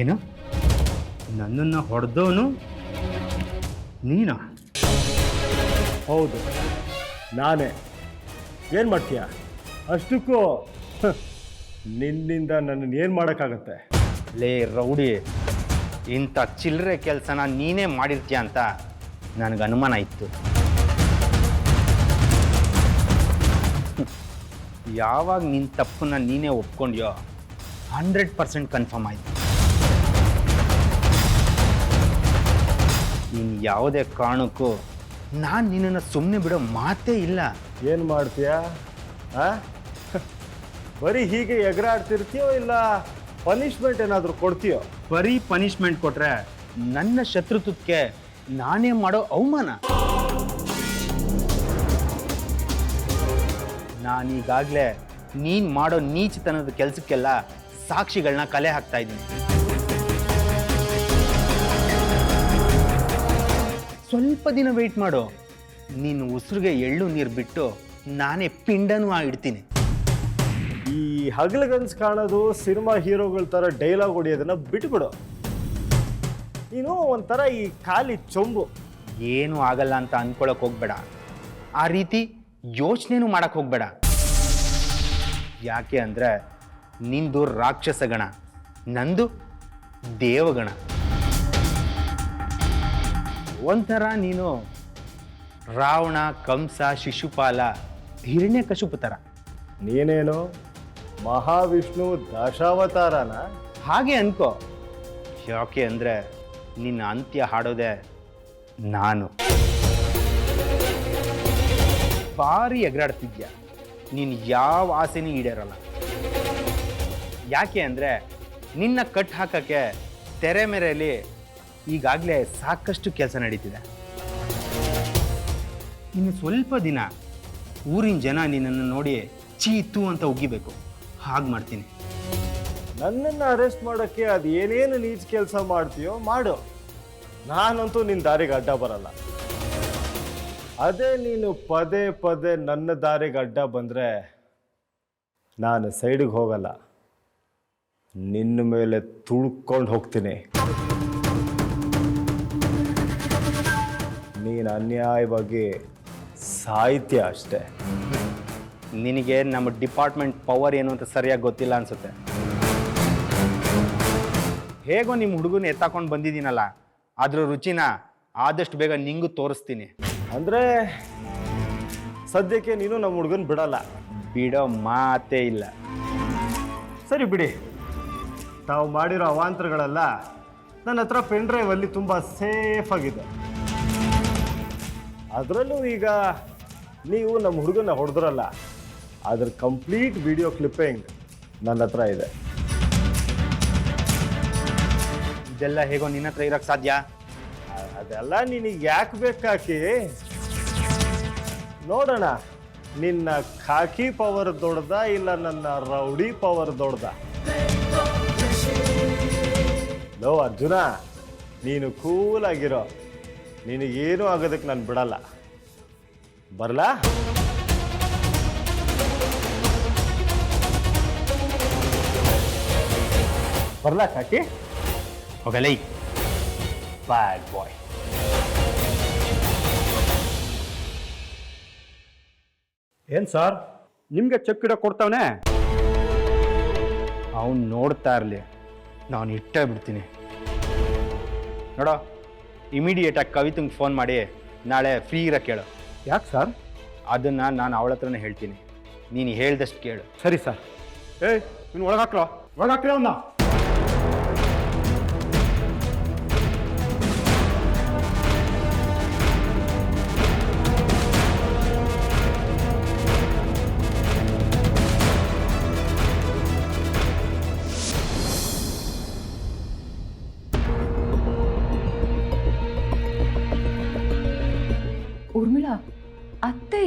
ಏನು? ನನ್ನನ್ನು ಹೊಡೆದವನು ನೀನಾ? ಹೌದು ನಾನೇ. ಏನು ಮಾಡ್ತೀಯ? ಅಷ್ಟಕ್ಕೂ ಹ, ನಿನ್ನಿಂದ ನನ್ನನ್ನು ಏನು ಮಾಡೋಕ್ಕಾಗತ್ತೆ? ಲೇ ರೌಡಿ ಇಂಥ ಚಿಲ್ಲರೆ ಕೆಲಸನ ನೀನೇ ಮಾಡಿರ್ತೀಯ ಅಂತ ನನಗೆ ಅನುಮಾನ ಇತ್ತು. ಯಾವಾಗ ನಿನ್ನ ತಪ್ಪನ್ನ ನೀನೇ ಒಪ್ಕೊಂಡ್ಯೋ ಹಂಡ್ರೆಡ್ ಪರ್ಸೆಂಟ್ ಕನ್ಫರ್ಮ್ ಆಯ್ತು. ಇನ್ನು ಯಾವುದೇ ಕಾರಣಕ್ಕೂ ನಾನು ನಿನ್ನನ್ನು ಸುಮ್ಮನೆ ಬಿಡೋ ಮಾತೇ ಇಲ್ಲ. ಏನು ಮಾಡ್ತೀಯ? ಆ? ಬರೀ ಹೀಗೆ ಎಗರಾಡ್ತಿರ್ತೀಯೋ ಇಲ್ಲ ಪನಿಷ್ಮೆಂಟ್ ಏನಾದರೂ ಕೊಡ್ತೀಯೋ? ಬರೀ ಪನಿಷ್ಮೆಂಟ್ ಕೊಟ್ರೆ ನನ್ನ ಶತ್ರುತ್ವಕ್ಕೆ ನಾನೇ ಮಾಡೋ ಅವಮಾನ. ನಾನೀಗಾಗಲೇ ನೀನು ಮಾಡೋ ನೀಚತನದ ಕೆಲಸಕ್ಕೆಲ್ಲ ಸಾಕ್ಷಿಗಳನ್ನ ಕಲೆ ಹಾಕ್ತಾ ಇದ್ದೀನಿ. ಸ್ವಲ್ಪ ದಿನ ವೆಯ್ಟ್ ಮಾಡು. ನೀನು ಉಸಿರಿಗೆ ಎಳ್ಳು ನೀರು ಬಿಟ್ಟು ನಾನೇ ಪಿಂಡನೂ ಆಗಿಡ್ತೀನಿ. ಈ ಹಗಲಗನ್ಸ್ ಕಾಣೋದು ಸಿನಿಮಾ ಹೀರೋಗಳ ಥರ ಡೈಲಾಗ್ ಹೊಡಿಯೋದನ್ನ ಬಿಟ್ಬಿಡು. ನೀನು ಒಂಥರ ಈ ಖಾಲಿ ಚೊಂಬು. ಏನೂ ಆಗಲ್ಲ ಅಂತ ಅನ್ಕೊಳಕ್ ಹೋಗ್ಬೇಡ. ಆ ರೀತಿ ಯೋಚನೆನೂ ಮಾಡಕ್ ಹೋಗ್ಬೇಡ. ಯಾಕೆ ಅಂದ್ರೆ ನಿಂದು ರಾಕ್ಷಸ ಗಣ ನಂದು ದೇವಗಣ. ಒಂಥರ ನೀನು ರಾವಣ ಕಂಸ ಶಿಶುಪಾಲ ಹಿರಣ್ಯಕಶಿಪು ಥರ ನೀನೇನು ಮಹಾವಿಷ್ಣು ದಶಾವತಾರನ? ಹಾಗೆ ಅನ್ಕೋ. ಯಾಕೆ ಅಂದ್ರೆ ನಿನ್ನ ಅಂತ್ಯ ಹಾಡೋದೆ ನಾನು. ಭಾರಿ ಎಗರಾಡ್ತಿದ್ಯ. ನೀನು ಯಾವ ಆಸೆನೂ ಈಡೇರಲ್ಲ. ಯಾಕೆ ಅಂದ್ರೆ ನಿನ್ನ ಕಟ್ ಹಾಕಕ್ಕೆ ತೆರೆ ಮೇರೆಯಲ್ಲಿ ಈಗಾಗಲೇ ಸಾಕಷ್ಟು ಕೆಲಸ ನಡೀತಿದೆ. ಇನ್ನು ಸ್ವಲ್ಪ ದಿನ ಊರಿನ ಜನ ನಿನ್ನನ್ನು ನೋಡಿ ಚೀತು ಅಂತ ಉಗಿಬೇಕು. ಹಾಗೆ ಮಾಡ್ತೀನಿ. ನನ್ನನ್ನು ಅರೆಸ್ಟ್ ಮಾಡೋಕ್ಕೆ ಅದು ಏನೇನು ನೀಚ್ ಕೆಲಸ ಮಾಡ್ತೀಯೋ ಮಾಡು. ನಾನಂತೂ ನಿನ್ನ ದಾರಿಗೆ ಅಡ್ಡ ಬರಲ್ಲ. ಅದೇ ನೀನು ಪದೇ ಪದೇ ನನ್ನ ದಾರಿಗೆ ಅಡ್ಡ ಬಂದರೆ ನಾನು ಸೈಡಿಗೆ ಹೋಗಲ್ಲ. ನಿನ್ನ ಮೇಲೆ ತುಳ್ಕೊಂಡು ಹೋಗ್ತೀನಿ. ನೀನು ಅನ್ಯಾಯವಾಗಿ ಸಾಹಿತ್ಯ ಅಷ್ಟೇ. ನಿನಗೆ ನಮ್ಮ ಡಿಪಾರ್ಟ್ಮೆಂಟ್ ಪವರ್ ಏನು ಅಂತ ಸರಿಯಾಗಿ ಗೊತ್ತಿಲ್ಲ ಅನ್ಸುತ್ತೆ. ಹೇಗೋ ನಿಮ್ಮ ಹುಡುಗನ ಎತ್ತಾಕೊಂಡು ಬಂದಿದ್ದೀನಲ್ಲ ಅದ್ರ ರುಚಿನ ಆದಷ್ಟು ಬೇಗ ನಿಂಗು ತೋರಿಸ್ತೀನಿ. ಅಂದರೆ ಸದ್ಯಕ್ಕೆ ನೀನು ನಮ್ಮ ಹುಡುಗನ ಬಿಡಲ್ಲ. ಬಿಡೋ ಮಾತೇ ಇಲ್ಲ. ಸರಿ ಬಿಡಿ. ತಾವು ಮಾಡಿರೋ ಅವಾಂತರಗಳೆಲ್ಲ ನನ್ನ ಹತ್ರ ಪೆನ್ ಡ್ರೈವಲ್ಲಿ ತುಂಬ ಸೇಫ್ ಆಗಿದೆ. ಅದರಲ್ಲೂ ಈಗ ನೀವು ನಮ್ಮ ಹುಡುಗನ ಹೊಡೆದ್ರಲ್ಲ ಅದ್ರ ಕಂಪ್ಲೀಟ್ ವಿಡಿಯೋ ಕ್ಲಿಪ್ಪಿಂಗ್ ನನ್ನ ಹತ್ರ ಇದೆ. ಇದೆಲ್ಲ ಹೇಗೋ ನಿನ್ನ ಹತ್ರ ಇರಕ್ಕೆ ಸಾಧ್ಯ? ಅದೆಲ್ಲ ನಿನಗೆ ಯಾಕೆ ಬೇಕಾಕಿ? ನೋಡೋಣ ನಿನ್ನ ಖಾಕಿ ಪವರ್ ದೊಡ್ಡದ ಇಲ್ಲ ನನ್ನ ರೌಡಿ ಪವರ್ ದೊಡ್ಡದ? ಲೋ ಅರ್ಜುನ ನೀನು ಕೂಲ್ ಆಗಿರೋ. ನಿನಗೇನು ಆಗೋದಕ್ಕೆ ನಾನು ಬಿಡಲ್ಲ. ಬರಲಾ? ಬರಲಾ ಕಾಕಿ? ಹೋಗಲೈ ಬ್ಯಾಡ್ ಬಾಯ್ ಏನ್ ಸರ್? ನಿಮಗೆ ಚೆಕ್ ಇಡೋ ಕೊಡ್ತಾವನೆ? ಅವನು ನೋಡ್ತಾ ಇರಲಿ. ನಾನು ಇಟ್ಟೇ ಬಿಡ್ತೀನಿ. ನೋಡೋ? ಇಮಿಡಿಯೇಟಾಗಿ ಕವಿತಂಗೆ ಫೋನ್ ಮಾಡಿ ನಾಳೆ ಫ್ರೀ ಇರೋ ಕೇಳು. ಯಾಕೆ ಸರ್ ಅದನ್ನು ನಾನು ಅವಳ ಹತ್ರನೇ ಹೇಳ್ತೀನಿ. ನೀನು ಹೇಳ್ದಷ್ಟು ಕೇಳು. ಸರಿ ಸರ್ ಏಯ್ ನೀನು ಒಳಗಾಕ್ಲೋ ಒಳಗಾಕ್ರಿ ಅವನ್ನ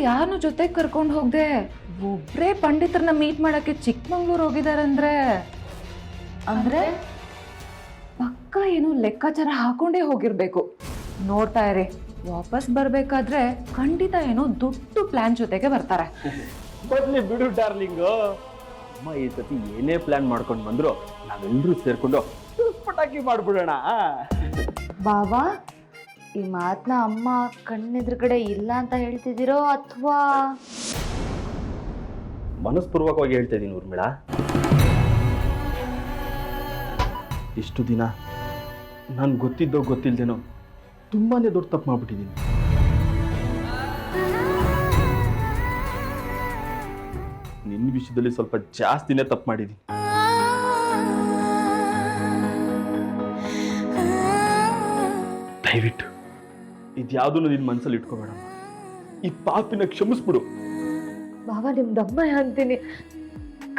ಯಾರನ್ನು ಜೊತೆ ಕರ್ಕೊಂಡು ಹೋಗದೆ ಒಬ್ಬರೇ ಪಂಡಿತರನ್ನ ಮೀಟ್ ಮಾಡಕ್ಕೆ ಹೋಗಿದ್ದಾರೆ ಹೋಗಿದಾರಂದ್ರೆ? ಅಂದರೆ ಪಕ್ಕ ಏನೋ ಲೆಕ್ಕಾಚಾರ ಹಾಕೊಂಡೇ ಹೋಗಿರಬೇಕು. ನೋಡ್ತಾ ಇರಿ ವಾಪಸ್ ಬರಬೇಕಾದ್ರೆ ಖಂಡಿತ ಏನೋ ದೊಡ್ಡ ಪ್ಲಾನ್ ಜೊತೆಗೆ ಬರ್ತಾರೆ. ಬರ್ಲಿ ಬಿಡು ಡಾರ್ಲಿಂಗ್ ಅಮ್ಮ ಈ ಸತಿ ಏನೇ ಪ್ಲಾನ್ ಮಾಡ್ಕೊಂಡು ಬಂದ್ರು ನಾವೆಲ್ಲರೂ ಸೇರ್ಕೊಂಡು ಪಟಾಕಿ ಮಾಡ್ಬಿಡೋಣ. ಬಾಬಾ ಈ ಮಾತನ್ನ ಅಮ್ಮ ಕಣ್ಣೆದುರುಗಡೆ ಇಲ್ಲ ಅಂತ ಹೇಳ್ತಿದ್ದೀರೋ ಅಥವಾ? ಮನಸ್ಪೂರ್ವಕವಾಗಿ ಹೇಳ್ತಾ ಇದ್ದೀನಿ ಊರ್ಮಿಳಾ. ಇಷ್ಟು ದಿನ ನಾನು ಗೊತ್ತಿದ್ದೋ ಗೊತ್ತಿಲ್ದೇನೋ ತುಂಬಾನೇ ದೊಡ್ಡ ತಪ್ಪು ಮಾಡ್ಬಿಟ್ಟಿದ್ದೀನಿ ನಿನ್ನ ವಿಷಯದಲ್ಲಿ ಸ್ವಲ್ಪ ಜಾಸ್ತಿನೇ ತಪ್ಪು ಮಾಡಿದ್ದೀನಿ ದಯವಿಟ್ಟು ಇದ್ಯಾವುದನ್ನು ನಿನ್ನ ಮನಸ್ಸಲ್ಲಿ ಇಟ್ಕೋಬೇಡ. ಈ ಪಾಪಿನ ಕ್ಷಮಿಸ್ಬಿಡು. ಬಾಬಾ ನಿಮ್ದಮ್ಮ ಅಂತೀನಿ.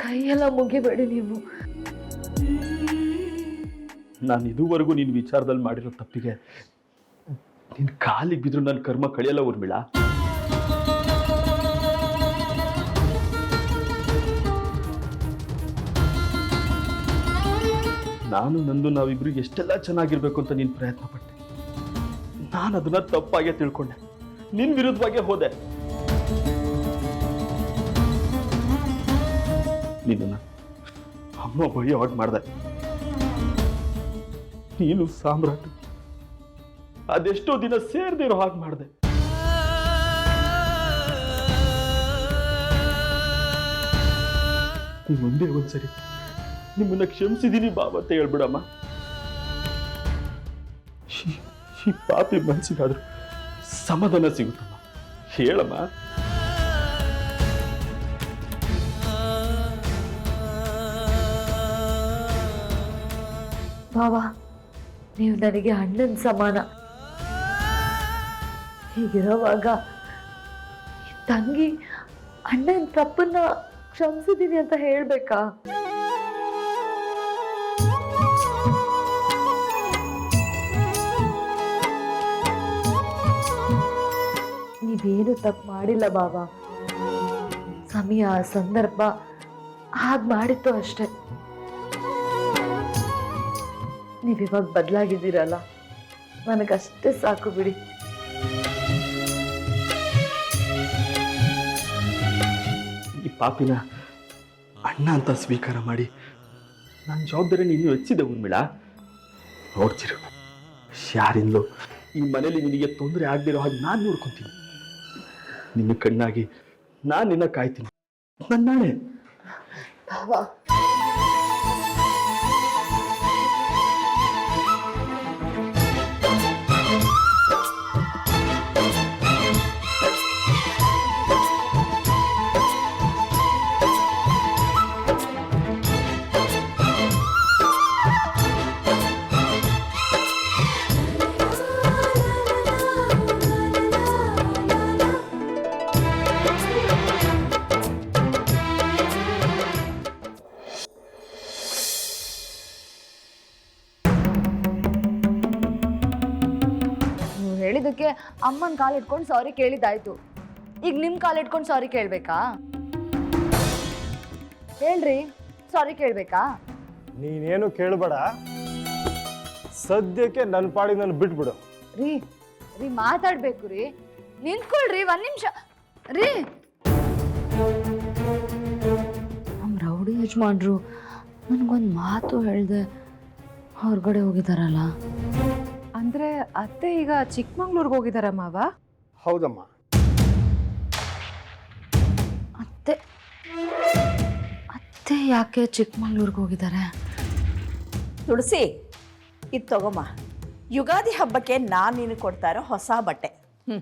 ಕೈಯೆಲ್ಲ ಮುಗಿಬೇಡಿ ನೀವು. ನಾನು ಇದುವರೆಗೂ ನಿನ್ನ ವಿಚಾರದಲ್ಲಿ ಮಾಡಿರೋ ತಪ್ಪಿಗೆ ನಿನ್ನ ಕಾಲಿಗೆ ಬಿದ್ರು ನನ್ನ ಕರ್ಮ ಕಳಿಯಲ್ಲ ಊರ್ಮಿಳ? ನಾನು ನಂದು ನಾವಿಬ್ರು ಎಷ್ಟೆಲ್ಲ ಚೆನ್ನಾಗಿರ್ಬೇಕು ಅಂತ ನೀನು ಪ್ರಯತ್ನ ಪಟ್ಟೆ ನಾನು ಅದನ್ನ ತಪ್ಪಾಗೆ ತಿಳ್ಕೊಂಡೆ. ನಿನ್ ವಿರುದ್ಧವಾಗೆ ಹೋದೆ. ನಿನ್ನ ಅಮ್ಮ ಬೈಯೋ ಹಾಗೆ ಮಾಡ್ದೆ? ನೀನು ಸಾಮ್ರಾಟ. ಅದೆಷ್ಟೋ ದಿನ ಸೇರ್ದಿರೋ ಹಾಗೆ ಮಾಡಿದೆ. ನೀ ಒಂದೇ ಒಂದ್ಸರಿ ನಿಮ್ಮನ್ನ ಕ್ಷಮಿಸಿದೀನಿ ಬಾಬಾ ಅಂತ ಹೇಳ್ಬಿಡಮ್ಮ. ಈ- ಪಾಪಿ ಮನ್ಸಿಗಾದ್ರೂ ಸಮಾಧಾನ ಸಿಗುತ್ತಮ್ಮ. ಹೇಳಮ್ಮ. ಬಾವಾ ನೀವು ನನಗೆ ಅಣ್ಣನ ಸಮಾನ. ಹೀಗಿರೋವಾಗ ತಂಗಿ ಅಣ್ಣನ ತಪ್ಪನ್ನ ಕ್ಷಮಿಸಿದ್ದೀನಿ ಅಂತ ಹೇಳ್ಬೇಕಾ? ನೀವೇನು ತಪ್ಪು ಮಾಡಿಲ್ಲ ಬಾಬಾ. ಸಮಯ, ಸಂದರ್ಭ ಹಾಗೆ ಮಾಡಿತ್ತು ಅಷ್ಟೇ. ನೀವಿವಾಗ ಬದಲಾಗಿದ್ದೀರಲ್ಲ, ನನಗಷ್ಟೇ ಸಾಕು ಬಿಡಿ. ಈ ಪಾಪಿನ ಅಣ್ಣ ಅಂತ ಸ್ವೀಕಾರ ಮಾಡಿ ನನ್ನ ಜವಾಬ್ದಾರಿ ನೀನು ಹೆಚ್ಚಿದೆ ಊರ್ಮಿಳ ನೋಡ್ತಿರು, ಯಾರಿಂದಲೂ ಈ ಮನೇಲಿ ನಿನಗೆ ತೊಂದರೆ ಆಗದಿರೋ ಹಾಗೆ ನಾನು ನೋಡ್ಕೊತೀನಿ. ನಿನ್ನ ಕಣ್ಣಾಗಿ ನಾನು ನಿನ್ನ ಕಾಯ್ತೀನಿ. ನನ್ನ ನಾಳೆ. ಅಮ್ಮನ ಕಾಲ್ ಇಟ್ಕೊಂಡು ಸಾರಿ ಕೇಳಿದ್ದಾಯ್ತು. ಈಗ ನಿಮ್ಮ ಕಾಲ್ ಇಟ್ಕೊಂಡು ಸಾರಿ ಕೇಳಬೇಕಾ? ಹೇಳ್ರಿ ಸಾರಿ ಕೇಳಬೇಕಾ? ನೀನೇನು ಕೇಳಬೇಡ. ಸದ್ಯಕ್ಕೆ ನನ್ನ ಪಾಡಿಗೆ ನಾನು ಬಿಟ್ಬಿಡು. ರೀ ರೀ ಮಾತಾಡ್ಬೇಕು ರೀ. ನಿಂತ್ಕೊಳ್ರಿ ಒಂದ್ ನಿಮಿಷ. ರೀ. ನಮ್ಮ ರೌಡಿ ಯಜಮಾನ್ರು ನನಗೊಂದು ಮಾತು ಹೇಳ್ದೆ ಹೊರಗಡೆ ಹೋಗಿದಾರಲ್ಲ. ಅಂದ್ರೆ ಅತ್ತೆ ಈಗ ಚಿಕ್ಕಮಂಗ್ಳೂರ್ಗೆ ಹೋಗಿದಾರ ಮಾವ? ಹೌದಮ್ಮ. ಅತ್ತೆ. ಅತ್ತೆ ಯಾಕೆ ಚಿಕ್ಕಮಂಗ್ಳೂರ್ಗೆ ಹೋಗಿದಾರೆ? ತುಳಸಿ ಇದು ತಗೊಮ್ಮ. ಯುಗಾದಿ ಹಬ್ಬಕ್ಕೆ ನಾನು ನೀನು ಕೊಡ್ತಾ ಇರೋ ಹೊಸ ಬಟ್ಟೆ. ಹ್ಞೂ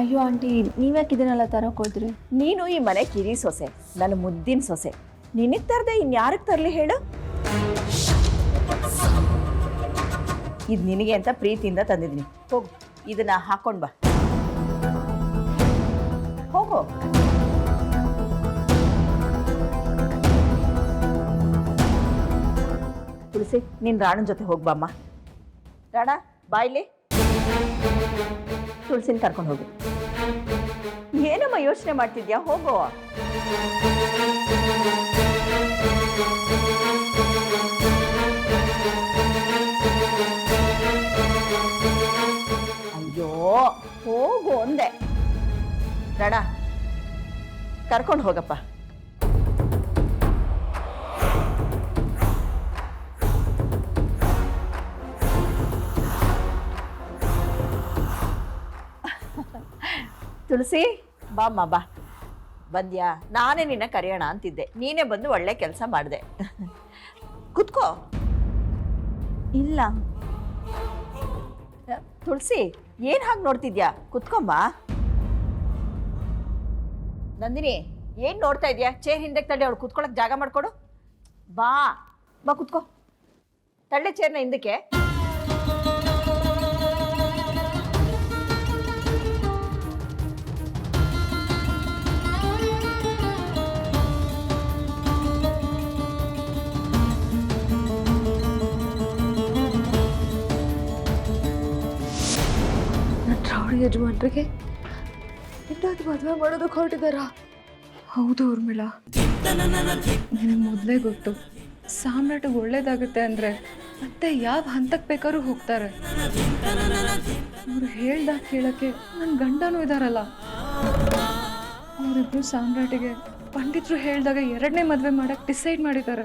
ಅಯ್ಯೋ ಆಂಟಿ ನೀವ್ಯಾಕೆ ಇದನ್ನೆಲ್ಲ ತರೋಕೋದ್ರಿ ನೀನು ಈ ಮನೆ ಕಿರಿ ಸೊಸೆ ನನ್ನ ಮುದ್ದಿನ ಸೊಸೆ. ನಿನಗೆ ತರದೆ ಇನ್ಯಾರಿಗೆ ತರಲಿ ಹೇಳು? ಇದು ನಿನಗೆ ಅಂತ ಪ್ರೀತಿಯಿಂದ ತಂದಿದ್ದೀನಿ. ಹೋಗು, ಇದನ್ನ ಹಾಕೊಂಡು ಬಾ. ಹೋಗು. ತುಳಸಿ, ನೀನು ರಾಣನ ಜೊತೆ ಹೋಗ್ಬಮ್ಮ ರಾಣ ಬಾಯ್ಲಿ ತುಳಸಿನ ಕರ್ಕೊಂಡು ಹೋಗು. ಏನಮ್ಮ ಯೋಚನೆ ಮಾಡ್ತಿದ್ಯಾ? ಹೋಗು. ಹೋಗು ಅಂದೆ. ಬೇಡ ಕರ್ಕೊಂಡು ಹೋಗಪ್ಪ. ತುಳಸಿ ಬಾಮ್ಮ ಬಾ. ಬಂದ್ಯಾ? ನಾನೇ ನಿನ್ನ ಕರೆಯೋಣ ಅಂತಿದ್ದೆ. ನೀನೇ ಬಂದು ಒಳ್ಳೆ ಕೆಲಸ ಮಾಡಿದೆ. ಕುತ್ಕೋ. ಇಲ್ಲ. ತುಳಸಿ ಏನು ಹಾಗೆ ನೋಡ್ತಿದ್ಯಾ? ಕುತ್ಕೊಂಬ. ನಂದಿನಿ, ಏನು ನೋಡ್ತಾ ಇದ್ದೀಯಾ ಚೇರ್ ಹಿಂದೆ ತಳ್ಳಿ ಅವಳು ಕುತ್ಕೊಳಕ್ ಜಾಗ ಮಾಡ್ಕೊಡು. ಬಾ. ಬಾ ಕುತ್ಕೋ. ತಳ್ಳೆ ಚೇರ್ನ ಹಿಂದಕ್ಕೆ. ಯಜಮಾನ್ರಿಗೆ ಇನ್ನೊಂದು ಮದುವೆ ಮಾಡೋದಕ್ಕೆ ಹೊರಟಿದಾರಾ ಹೌದು ಊರ್ಮಿಳ. ನಿನಗೆ ಮೊದಲೇ ಗೊತ್ತು. ಸಾಮ್ರಾಟಿಗೆ ಒಳ್ಳೇದಾಗುತ್ತೆ ಅಂದರೆ ಮತ್ತೆ ಯಾವ ಹಂತಕ್ಕೆ ಬೇಕಾದ್ರೂ ಹೋಗ್ತಾರೆ. ಅವ್ರು ಹೇಳ್ದಾಗ ಕೇಳಕ್ಕೆ ನನ್ನ ಗಂಡನೂ ಇದಾರಲ್ಲ. ಅವರಿಬ್ರು ಸಾಮ್ರಾಟಿಗೆ ಪಂಡಿತರು ಹೇಳ್ದಾಗ ಎರಡನೇ ಮದುವೆ ಮಾಡಕ್ಕೆ ಡಿಸೈಡ್ ಮಾಡಿದ್ದಾರೆ.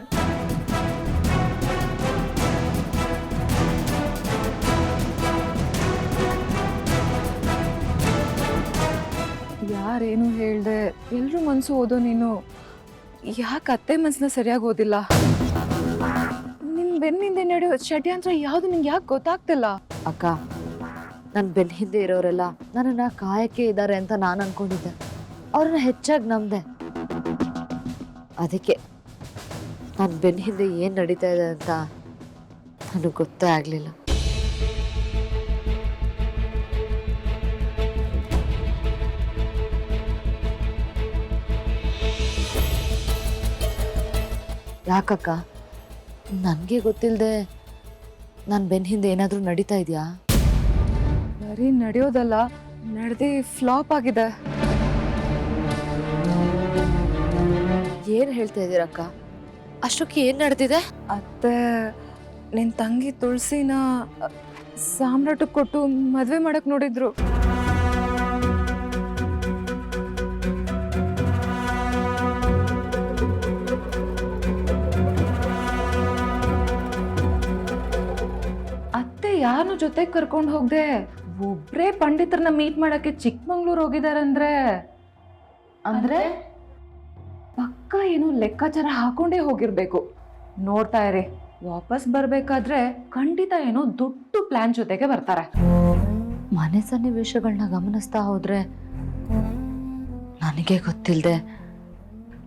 ಯಾರೇನು ಹೇಳ್ದೆ, ಎಲ್ರೂ ಮನ್ಸು ಓದೋ ನೀನು, ಯಾಕೆ ಅತ್ತೆ ಮನ್ಸನ್ನ ಸರಿಯಾಗಿ ಓದಿಲ್ಲ? ನಿನ್ ಬೆನ್ನಿಂದೆ ನಡೆಯೋ ಷಡ್ಯಂತ್ರ ಯಾವುದು ನಿಂಗೆ ಯಾಕೆ ಗೊತ್ತಾಗ್ತಿಲ್ಲ? ಅಕ್ಕ ನನ್ನ ಬೆನ್ನ ಹಿಂದೆ ಇರೋರೆಲ್ಲ ನನ್ನನ್ನು ಕಾಯಕ್ಕೆ ಇದ್ದಾರೆ ಅಂತ ನಾನು ಅನ್ಕೊಂಡಿದ್ದೆ. ಅವ್ರನ್ನ ಹೆಚ್ಚಾಗಿ ನಂಬಿದೆ. ಅದಕ್ಕೆ ನನ್ನ ಬೆನ್ನ ಹಿಂದೆ ಏನು ನಡೀತಾ ಇದೆ ಅಂತ ನನಗೆ ಗೊತ್ತೇ ಆಗಲಿಲ್ಲ. ಯಾಕಕ್ಕ? ನನಗೆ ಗೊತ್ತಿಲ್ಲದೆ ನಾನು ಬೆನ್ನ ಹಿಂದೆ ಏನಾದರೂ ನಡೀತಾ ಇದೆಯಾ? ಬರೀ ನಡೆಯೋದಲ್ಲ. ನಡೆದಿ ಫ್ಲಾಪ್ ಆಗಿದೆ. ಏನು ಹೇಳ್ತಾ ಇದ್ದೀರಕ್ಕ? ಅಷ್ಟಕ್ಕೆ ಏನು ನಡೆದಿದೆ? ಅತ್ತೆ ನಿನ್ನ ತಂಗಿ ತುಳಸಿನ ಸಾಮ್ರಾಟಕ್ಕೆ ಕೊಟ್ಟು ಮದುವೆ ಮಾಡಕ್ಕೆ ನೋಡಿದ್ರು. ಯಾರನ್ನು ಜೊತೆಗೆ ಕರ್ಕೊಂಡು ಹೋಗದೆ? ಒಬ್ಬರೇ ಪಂಡಿತರನ್ನ ಮೀಟ್ ಮಾಡೋಕ್ಕೆ ಚಿಕ್ಕಮಂಗ್ಳೂರು ಹೋಗಿದಾರಂದ್ರೆ? ಅಂದರೆ? ಪಕ್ಕ ಏನೋ ಲೆಕ್ಕಾಚಾರ ಹಾಕೊಂಡೇ ಹೋಗಿರಬೇಕು. ನೋಡ್ತಾ ಇರಿ ವಾಪಸ್ ಬರಬೇಕಾದ್ರೆ ಖಂಡಿತ ಏನೋ ದೊಡ್ಡ ಪ್ಲಾನ್ ಜೊತೆಗೆ ಬರ್ತಾರೆ. ಮನೆ ಸನ್ನಿವೇಶಗಳನ್ನ ಗಮನಿಸ್ತಾ ಹೋದ್ರೆ ನನಗೆ ಗೊತ್ತಿಲ್ಲದೆ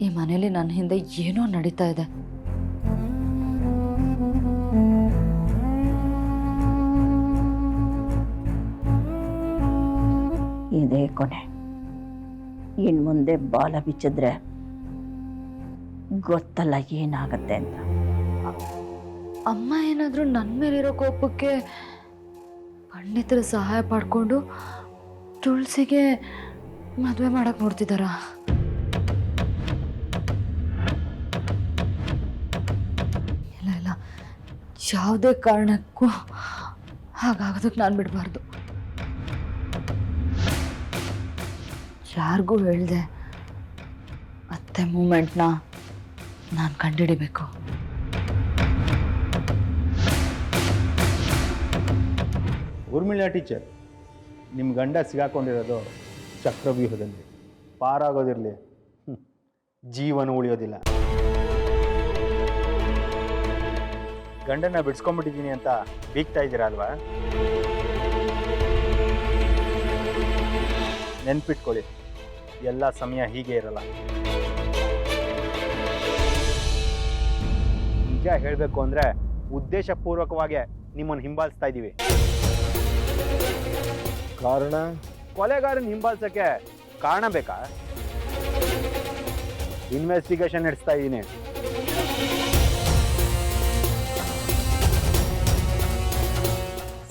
ಈ ಮನೇಲಿ ನನ್ನ ಹಿಂದೆ ಏನೋ ನಡೀತಾ ಇದೆ. ಇದೇ ಕೊನೆ. ಇನ್ನು ಮುಂದೆ ಬಾಲ ಬಿಚ್ಚಿದ್ರೆ ಗೊತ್ತಲ್ಲ ಏನಾಗತ್ತೆ ಅಂತ. ಅಮ್ಮ ಏನಾದರೂ ನನ್ನ ಮೇಲಿರೋ ಕೋಪಕ್ಕೆ ಪಂಡಿತರ ಸಹಾಯ ಪಡ್ಕೊಂಡು ತುಳಸಿಗೆ ಮದುವೆ ಮಾಡಕ್ ನೋಡ್ತಿದ್ದಾರಾ ಇಲ್ಲ ಇಲ್ಲ. ಯಾವುದೇ ಕಾರಣಕ್ಕೂ ಹಾಗಾಗೋದಕ್ಕೆ ನಾನು ಬಿಡಬಾರ್ದು. ಯಾರಿಗೂ ಹೇಳ್ದೆ ಅತ್ತೆ ಮೂಮೆಂಟ್ನ ನಾನು ಕಂಡುಹಿಡಿಬೇಕು. ಊರ್ಮಿಳಾ ಟೀಚರ್ ನಿಮ್ಮ ಗಂಡ ಸಿಗಾಕೊಂಡಿರೋದು ಚಕ್ರವ್ಯೂಹದಲ್ಲಿ. ಪಾರಾಗೋದಿರಲಿ. ಜೀವನ ಉಳಿಯೋದಿಲ್ಲ. ಗಂಡನ ಬಿಡ್ಸ್ಕೊಂಡ್ಬಿಟ್ಟಿದ್ದೀನಿ ಅಂತ ಬೀಗ್ತಾ ಇದ್ದೀರಾ ಅಲ್ವಾ? ನೆನ್ಪಿಟ್ಕೊಳ್ಳಿ. ಎಲ್ಲ ಸಮಯ ಹೀಗೆ ಇರಲ್ಲ. ನಿಜ ಹೇಳಬೇಕು ಅಂದರೆ ಉದ್ದೇಶಪೂರ್ವಕವಾಗಿ ನಿಮ್ಮನ್ನು ಹಿಂಬಾಲಿಸ್ತಾ ಇದ್ದೀವಿ. ಕಾರಣ? ಕೊಲೆಗಾರನ ಹಿಂಬಾಲಿಸೋಕ್ಕೆ ಕಾರಣ ಬೇಕಾ? ಇನ್ವೆಸ್ಟಿಗೇಷನ್ ನಡೆಸ್ತಾ ಇದ್ದೀನಿ.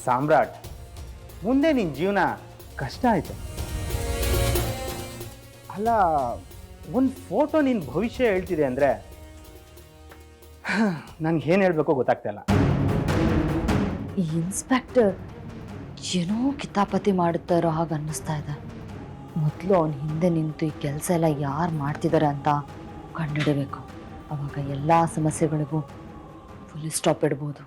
ಸಾಮ್ರಾಟ್ ಮುಂದೆ ನಿನ್ನ ಜೀವನ ಕಷ್ಟ ಆಯ್ತು. ಅಲ್ಲ ಒಂದು ಫೋಟೋ ನಿನ್ನ ಭವಿಷ್ಯ ಹೇಳ್ತಿದೆ ಅಂದರೆ ನನಗೆ ಏನು ಹೇಳಬೇಕು ಗೊತ್ತಾಗ್ತಾ ಇಲ್ಲ. ಈ ಇನ್ಸ್ಪೆಕ್ಟರ್ ಏನೋ ಕಿತಾಪತಿ ಮಾಡುತ್ತಾ ಇರೋ ಹಾಗೆ ಅನ್ನಿಸ್ತಾ ಇದೆ. ಮೊದಲು ಅವನ ಹಿಂದೆ ನಿಂತು ಈ ಕೆಲಸ ಎಲ್ಲ ಯಾರು ಮಾಡ್ತಿದ್ದಾರೆ ಅಂತ ಕಂಡುಹಿಡಬೇಕು. ಅವಾಗ ಎಲ್ಲ ಸಮಸ್ಯೆಗಳಿಗೂ ಫುಲ್ ಸ್ಟಾಪ್ ಇಡ್ಬೋದು.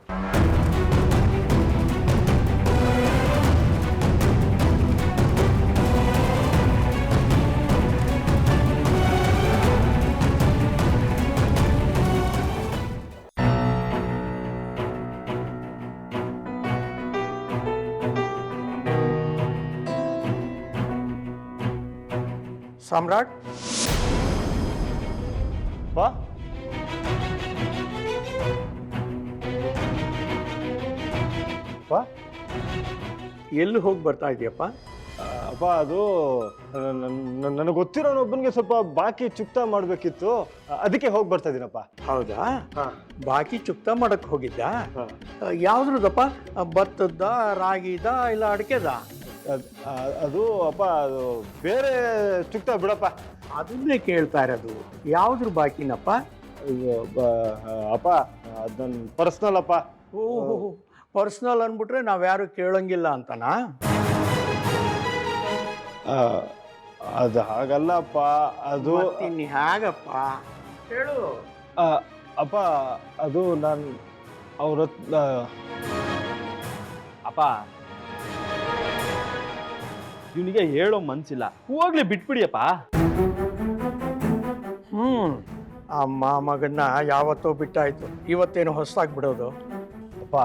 ಸಾಮ್ರಾಟ್ ಬಾ ಅಪ್ಪ ಎಲ್ಲಿ ಹೋಗಿ ಬರ್ತಾ ಇದೆಯಪ್ಪ ಅಪ್ಪ ಅದು ನನಗೆ ಗೊತ್ತಿರೋನೊಬ್ಬನಿಗೆ ಸ್ವಲ್ಪ ಬಾಕಿ ಚುಕ್ತ ಮಾಡಬೇಕಿತ್ತು. ಅದಕ್ಕೆ ಹೋಗಿ ಬರ್ತಾ ಇದ್ದೀನಪ್ಪ ಹೌದಾ? ಹಾ. ಬಾಕಿ ಚುಕ್ತ ಮಾಡಕ್ಕೆ ಹೋಗಿದ್ದ? ಹಾ. ಯಾವ್ದ್ರದಪ್ಪ? ಭತ್ತದ ರಾಗಿದ ಇಲ್ಲ ಅಡಿಕೆದ? ಅದ್- ಆ- ಅದು ಅಪ್ಪ ಅದು ಬೇರೆ ಚುಕ್ತಾ ಬಿಡಪ್ಪ. ಅದನ್ನೇ ಕೇಳ್ತಾ ಇರೋದು. ಯಾವ್ದ್ರ ಬಾಕಿನಪ್ಪ? ಇದು ಬ- ಅಪ್ಪ ಅದು ನನ್ನ ಪರ್ಸ್ನಲ್ ಅಪ್ಪ ಓಹೋ ಪರ್ಸ್ನಲ್ ಅಂದ್ಬಿಟ್ರೆ ನಾವ್ಯಾರು ಕೇಳಂಗಿಲ್ಲ ಅಂತನಾ? ಆ, ಅದು ಹಾಗಲ್ಲಪ್ಪ ಅದು ಮತ್ತಿನ್ ಹೇಗಪ್ಪ. ಹೇಳು ಆ, ಅಪ್ಪ ಅದು ನಾನು ಅವ್ರ ಹತ್ರ ಅಪ್ಪ ಇವನಿಗೆ ಹೇಳೋ ಮನ್ಸಿಲ್ಲ. ಹೋಗ್ಲಿ, ಬಿಟ್ಬಿಡಿಯಪ್ಪ. ಹ್ಮ್. ಅಮ್ಮ ಮಗನ್ನ ಯಾವತ್ತೋ ಬಿಟ್ಟಾಯ್ತು. ಇವತ್ತೇನು ಹೊಸದಾಗಿ ಬಿಡೋದು ಅಪ್ಪ,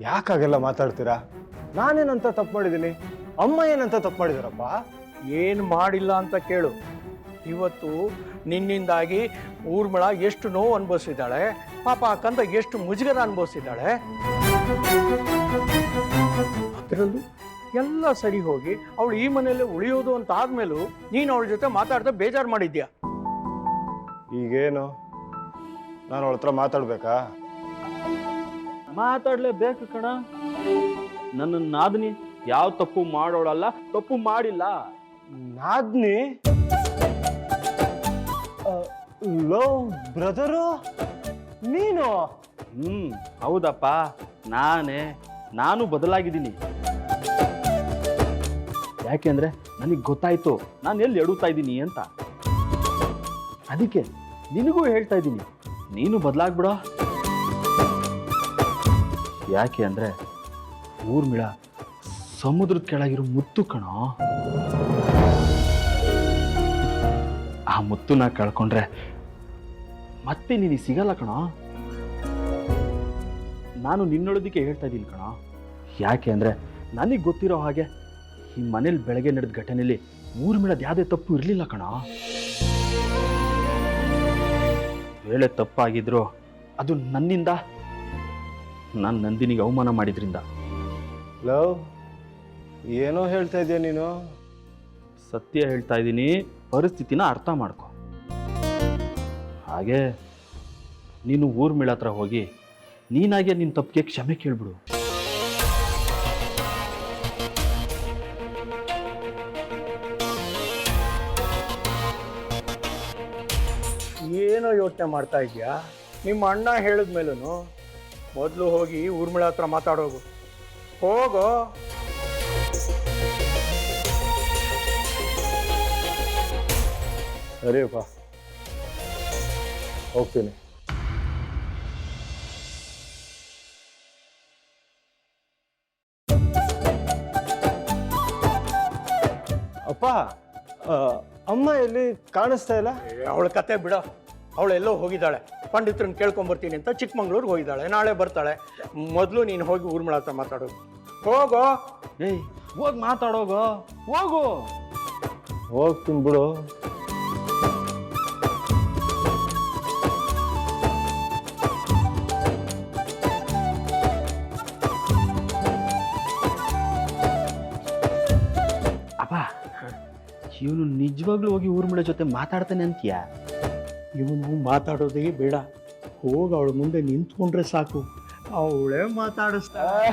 ಯಾಕಾಗೆಲ್ಲ ಮಾತಾಡ್ತೀರಾ? ನಾನೇನಂತ ತಪ್ಪು ಮಾಡಿದ್ದೀನಿ? ಅಮ್ಮ ಏನಂತ ತಪ್ಪು ಮಾಡಿದಾರಪ್ಪ? ಏನು ಮಾಡಿಲ್ಲ ಅಂತ ಕೇಳು. ಇವತ್ತು ನಿನ್ನಿಂದಾಗಿ ಊರ್ಮಳ ಎಷ್ಟು ನೋವು ಅನುಭವಿಸಿದ್ದಾಳೆ? ಪಾಪ ಅಕ್ಕಂತ ಎಷ್ಟು ಮುಜುಗರ ಅನುಭವಿಸಿದ್ದಾಳೆ? ಅದರಲ್ಲೂ ಎಲ್ಲ ಸರಿ ಹೋಗಿ ಅವಳು ಈ ಮನೆಯಲ್ಲೇ ಉಳಿಯೋದು ಅಂತ ಆದ್ಮೇಲೂ ನೀನು ಅವಳ ಜೊತೆ ಮಾತಾಡ್ತಾ ಬೇಜಾರು ಮಾಡಿದ್ಯಾ? ಈಗೇನು? ನಾನು ಅವಳ ಹತ್ರ ಮಾತಾಡ್ಬೇಕಾ? ಮಾತಾಡ್ಲೇಬೇಕು ಕಣ. ನನ್ನ ನಾದ್ನಿ ಯಾವ ತಪ್ಪು ಮಾಡೋಳಲ್ಲ ತಪ್ಪು ಮಾಡಿಲ್ಲ. ನಾದ್ನಿ? ಲೋ ಬ್ರದರು? ನೀನು? ಹ್ಮ್ ಹೌದಪ್ಪ. ನಾನೇ ನಾನು ಬದಲಾಗಿದ್ದೀನಿ. ಯಾಕೆಂದ್ರೆ ನನಗೆ ಗೊತ್ತಾಯ್ತು, ನಾನು ಎಲ್ಲಿ ಎಡುತ್ತಾ ಇದ್ದೀನಿ ಅಂತ. ಅದಕ್ಕೆ ನಿನಗೂ ಹೇಳ್ತಾ ಇದ್ದೀನಿ, ನೀನು ಬದಲಾಗ್ಬಿಡ. ಯಾಕೆ ಅಂದರೆ ಊರ್ಮಿಳ ಸಮುದ್ರದ ಕೆಳಗಿರೋ ಮುತ್ತು ಕಣೋ. ಆ ಮುತ್ತುನ ಕಳ್ಕೊಂಡ್ರೆ ಮತ್ತೆ ನಿನಗೆ ಸಿಗಲ್ಲ ಕಣೋ. ನಾನು ನಿನ್ನೊಳದಕ್ಕೆ ಹೇಳ್ತಾ ಇದ್ದೀನಿ ಕಣ. ಯಾಕೆ ಅಂದರೆ ನನಗೆ ಗೊತ್ತಿರೋ ಹಾಗೆ ಈ ಮನೇಲಿ ಬೆಳಗ್ಗೆ ನಡೆದ ಘಟನೆಯಲ್ಲಿ ಊರ್ಮಿಳದ ಯಾವುದೇ ತಪ್ಪು ಇರಲಿಲ್ಲ ಕಣ. ವೇಳೆ ತಪ್ಪಾಗಿದ್ರು ಅದು ನನ್ನಿಂದ ನಾನು ನಂದಿನಿಗೆ ಅವಮಾನ ಮಾಡಿದ್ರಿಂದ. ಲವ್ ಏನೋ ಹೇಳ್ತಾ ಇದೀಯ ನೀನು? ಸತ್ಯ ಹೇಳ್ತಾ ಇದ್ದೀನಿ ಪರಿಸ್ಥಿತಿನ ಅರ್ಥ ಮಾಡ್ಕೊ. ಹಾಗೆ ನೀನು ಊರ್ಮಿಳ ಹತ್ರ ಹೋಗಿ ನೀನಾಗೆ ನಿನ್ನ ತಪ್ಪಿಗೆ ಕ್ಷಮೆ ಕೇಳ್ಬಿಡು. ಯೋಚನೆ ಮಾಡ್ತಾ ಇದೆಯಾ ನಿಮ್ಮ ಅಣ್ಣ ಹೇಳಿದ ಮೇಲೂ ಮೊದಲು ಹೋಗಿ ಊರ್ಮಿಳ ಹತ್ರ ಮಾತಾಡೋಗು. ಹೋಗೋ. ಸರಿಯಪ್ಪ ಹೋಗ್ತೀನಿ. ಅಪ್ಪ ಅಮ್ಮ ಎಲ್ಲಿ ಕಾಣಿಸ್ತಾ ಇಲ್ಲ? ಅವಳ ಕತೆ ಬಿಡ. ಅವಳೆಲ್ಲೋ ಹೋಗಿದ್ದಾಳೆ. ಪಂಡಿತ್ರನ್ನ ಕೇಳ್ಕೊಂಬರ್ತೀನಿ ಅಂತ ಚಿಕ್ಕಮಂಗ್ಳೂರಿಗೆ ಹೋಗಿದ್ದಾಳೆ. ನಾಳೆ ಬರ್ತಾಳೆ. ಮೊದಲು ನೀನು ಹೋಗಿ ಊರ್ಮಿಳ ಹತ್ರ ಮಾತಾಡೋದು ಹೋಗೋ. ಏಯ್ ಹೋಗಿ ಮಾತಾಡೋಗೋ ಹೋಗು. ಹೋಗ್ತೀನಿ ಬಿಡು. ಅಪ್ಪ ಇವನು ನಿಜವಾಗ್ಲೂ ಹೋಗಿ ಊರ್ಮಿಳ ಜೊತೆ ಮಾತಾಡ್ತಾನೆ ಅಂತೀಯಾ? ಇವನು ಮಾತಾಡೋದೇ ಬೇಡ. ಹೋಗಿ ಅವಳ ಮುಂದೆ ನಿಂತ್ಕೊಂಡ್ರೆ ಸಾಕು. ಅವಳೇ ಮಾತಾಡಿಸ್ತಾಳೆ